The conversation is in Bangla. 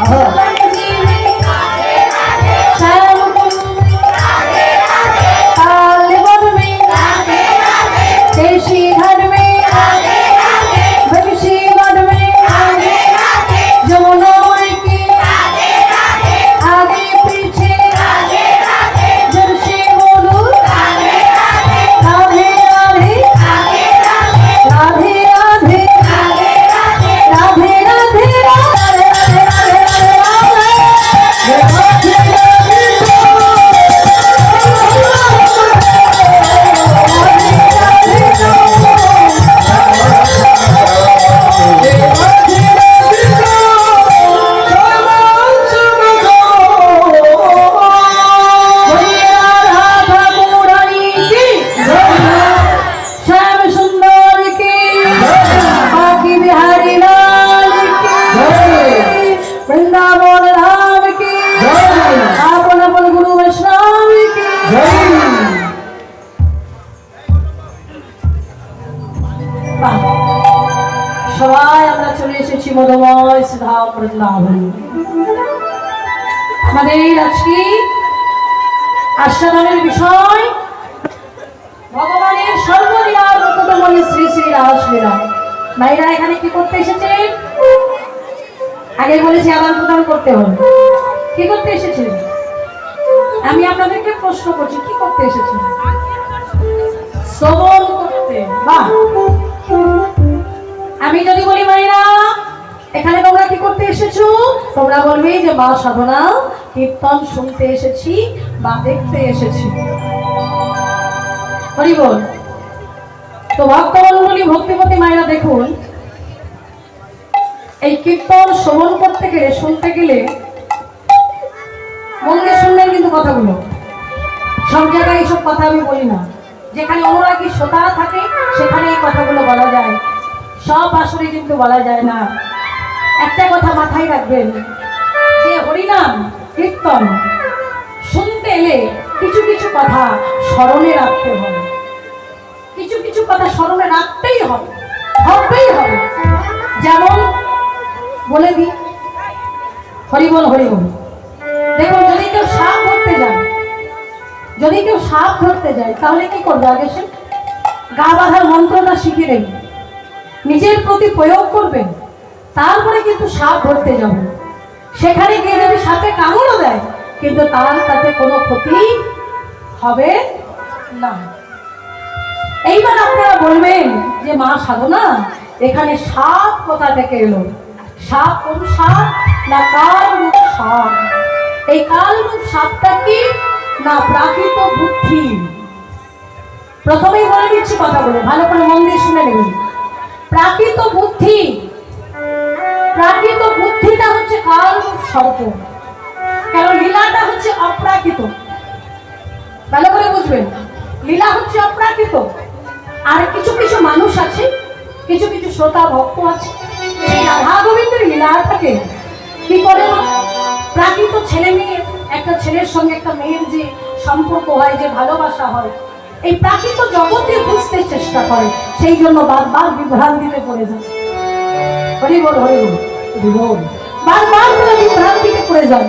然 后 সবাই আমরা চলে এসেছি মধুময় সুধা বৃন্দাবন আমাদের আজকে আস্বাদনের বিষয়, ভগবানের সর্বলীলার শ্রী শ্রী রাসলীলা। ভাইরা এখানে কি করতে এসেছে? আগে বলেছি আদান প্রদান করতে হবে। কি করতে এসেছে? আমি আপনাদেরকে প্রশ্ন করছি, কি করতে এসেছে? শ্রবণ করতে। বাহ! আমি যদি বলি মাইরা এখানে তোমরা কি করতে এসেছ? তোমরা বলবে যে, মা সাধনা, কীর্তন শুনতে এসেছি বা দেখতে এসেছি। হরি বল। তো ভক্তিপতি মায়েরা দেখুন, এই কীর্তন শ্রবণ করতে গেলে, শুনতে গেলে মন শুনলেন কিন্তু কথাগুলো। সব জায়গায় এইসব কথা আমি বলি না। যেখানে অনুরাগী শ্রোতা থাকে সেখানে এই কথাগুলো বলা যায়। সব আসরে কিন্তু বলা যায় না। একটা কথা মাথায় রাখবেন, যে হরিনাম, কীর্তন, শুনতে এলে কিছু কিছু কথা স্মরণে রাখতে হবে কিছু কিছু কথা স্মরণে রাখতেই হবে হবেই হবে। যেমন বলে দিই হরিবল হরিবল দেখুন, যদি কেউ সাপ ধরতে যায়, যদি কেউ সাপ ধরতে যায়, তাহলে কি করবে আগে সে? গা বাঁধার মন্ত্রটা শিখে নেবে। নিজের প্রতি প্রয়োগ করবেন, তারপরে কিন্তু সাপ ধরতে যাব। সেখানে গিয়ে যদি সাপে কামড়ও দেয়, কিন্তু তার তাতে কোনো ক্ষতি হবে না। এইবার আপনারা বলবেন যে, মা সাধনা, এখানে সাপ কোথা থেকে এলো? সাপ কোন সাপ না কাল রূপ সাপ? এই কাল রূপ সাপটা কি না প্রাকৃত বুদ্ধি? প্রথমেই বলে দিচ্ছি কথাগুলো ভালো করে মন দিয়ে শুনে নেবেন। প্রাকৃত বুদ্ধি। প্রাকৃত বুদ্ধিটা হচ্ছে কাল রূপ সর্প কেন লীলাটা হচ্ছে অপ্রাকৃত? ভালো করে বুঝবেন। লীলা হচ্ছে অপ্রাকৃত। আর কিছু কিছু মানুষ আছে, কিছু কিছু শ্রোতা, ভক্ত আছে। রাধা গোবিন্দের লীলাটাকে কি করে? প্রাকৃত ছেলে মেয়ে, একটা ছেলের সঙ্গে একটা মেয়ের যে সম্পর্ক হয়, যে ভালোবাসা হয় এই প্রাকৃত জগতে বুঝতে চেষ্টা করে, সেই জন্য বারবার বিভ্রান্তিতে পড়ে যায়। হরি বল হরি বল বারবার বিভ্রান্তিতে পড়ে যায়।